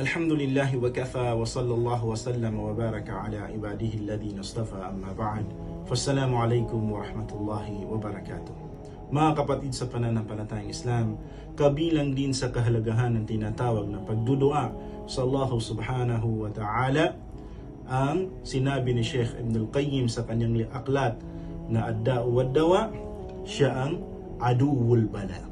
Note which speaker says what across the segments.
Speaker 1: الحمد لله وكفى وصلى الله وسلم وبارك على عباده الذين اصطفى أما بعد فالسلام عليكم ورحمة الله وبركاته Mga kapatid sa pananampalatayang Islam, kabilang din sa kahalagahan ng tinatawag na pagdudua sa Allah subhanahu wa ta'ala ang sinabi ni Sheikh Ibn al-Qayyim sa kanyang aklat na ad-da'u wad-dawa, siya ang aduwul bala.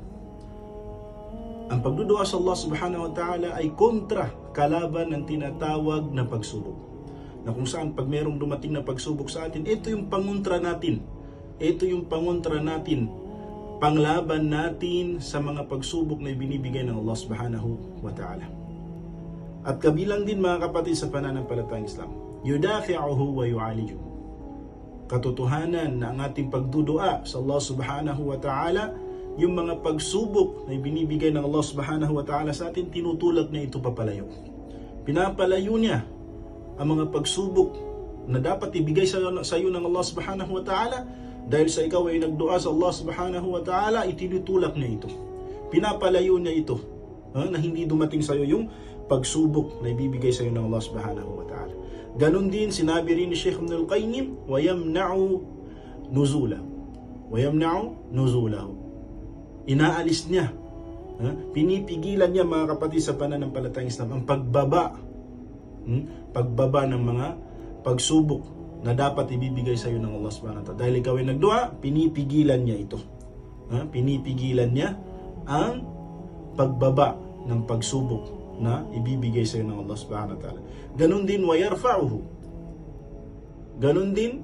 Speaker 1: ang pagdudua sa Allah subhanahu wa ta'ala ay kontra kalaban ng tinatawag na pagsubok. Na kung saan pag merong dumating na pagsubok sa atin, ito yung pangontra natin. Ito yung pangontra natin. Panglaban natin sa mga pagsubok na ibinibigay ng Allah subhanahu wa ta'ala. At kabilang din mga kapatid sa pananampalatayang Islam, yudafi'uhu wa yu'alijuhu. Katotohanan na ang ating pagdudua sa Allah subhanahu wa ta'ala yung mga pagsubok na ibinibigay ng Allah subhanahu wa ta'ala sa atin, tinutulak niya ito papalayo. Pinapalayo niya ang mga pagsubok na dapat ibigay sa, sa iyo ng Allah subhanahu wa ta'ala dahil sa ikaw ay nagdua sa Allah subhanahu wa ta'ala, itinutulak niya ito. Pinapalayo niya ito ha, na hindi dumating sa iyo yung pagsubok na ibibigay sa iyo ng Allah subhanahu wa ta'ala. Ganon din sinabi rin ni Sheikh Ibn al-Qayyim, وَيَمْنَعُ نُزُولَهُ وَيَمْنَعُ نُزُولَهُ inaalis niya, ha? pinipigilan niya mga kapatid sa pananampalatayang Islam ang pagbaba, hmm? pagbaba ng mga pagsubok na dapat ibibigay sa iyo ng Allah subhanahu ta'ala. Dahil ikaw ay nagdua, pinipigilan niya ito. Ha? Pinipigilan niya ang pagbaba ng pagsubok na ibibigay sa iyo ng Allah subhanahu wa ta'ala. Ganon din, wayarfa'uhu. Ganon din,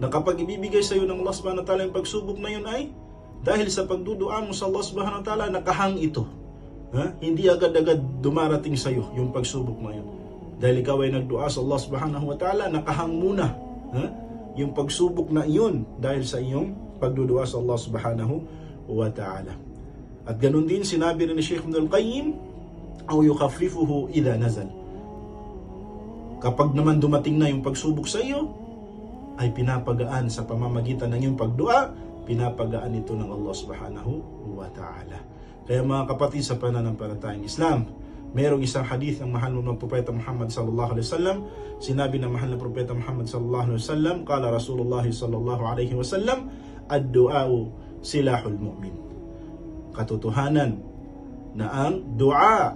Speaker 1: na kapag ibibigay sa iyo ng Allah subhanahu wa ta'ala yung pagsubok na yun ay dahil sa pagdudua mo sa Allah subhanahu wa ta'ala, nakahang ito. Ha? Hindi agad-agad dumarating sa iyo yung pagsubok na yun. Dahil ikaw ay nagdua sa Allah subhanahu wa ta'ala, nakahang muna ha? yung pagsubok na iyon dahil sa iyong pagdudua sa Allah subhanahu wa ta'ala. At ganun din sinabi rin ni Sheikh Ibn al-Qayyim, aw yukhafifuhu idha nazal. Kapag naman dumating na yung pagsubok sa iyo, ay pinapagaan sa pamamagitan ng iyong pagdua pinapagaan ito ng Allah subhanahu wa ta'ala. Kaya mga kapatid sa pananampalatayang Islam, mayroong isang hadith ng mahal ng Propeta Muhammad sallallahu alaihi wasallam. Sinabi ng mahal ng Propeta Muhammad sallallahu alaihi wasallam, kala Rasulullah sallallahu alaihi wasallam, ad-du'a silahul mu'min. Katotohanan na ang dua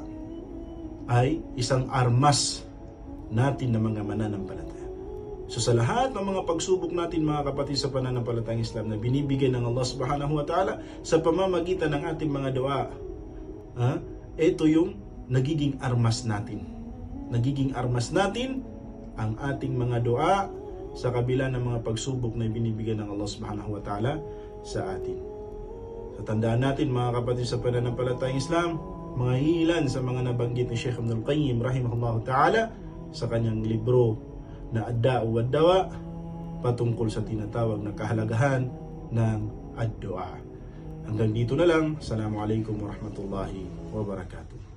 Speaker 1: ay isang armas natin na mga mananampalataya. So sa lahat ng mga pagsubok natin mga kapatid sa pananampalatayang Islam na binibigay ng Allah subhanahu wa ta'ala sa pamamagitan ng ating mga dua, ha, ito yung nagiging armas natin. Nagiging armas natin ang ating mga dua sa kabila ng mga pagsubok na binibigay ng Allah subhanahu wa ta'ala sa atin. Sa tandaan natin mga kapatid sa pananampalatayang Islam, mga ilan sa mga nabanggit ni Sheikh Ibn al-Qayyim rahimahullah ta'ala sa kanyang libro na Ad-Da'u wad-Dawa patungkol sa tinatawag na kahalagahan ng ad-dua. Hanggang dito na lang. Assalamualaikum warahmatullahi wabarakatuh.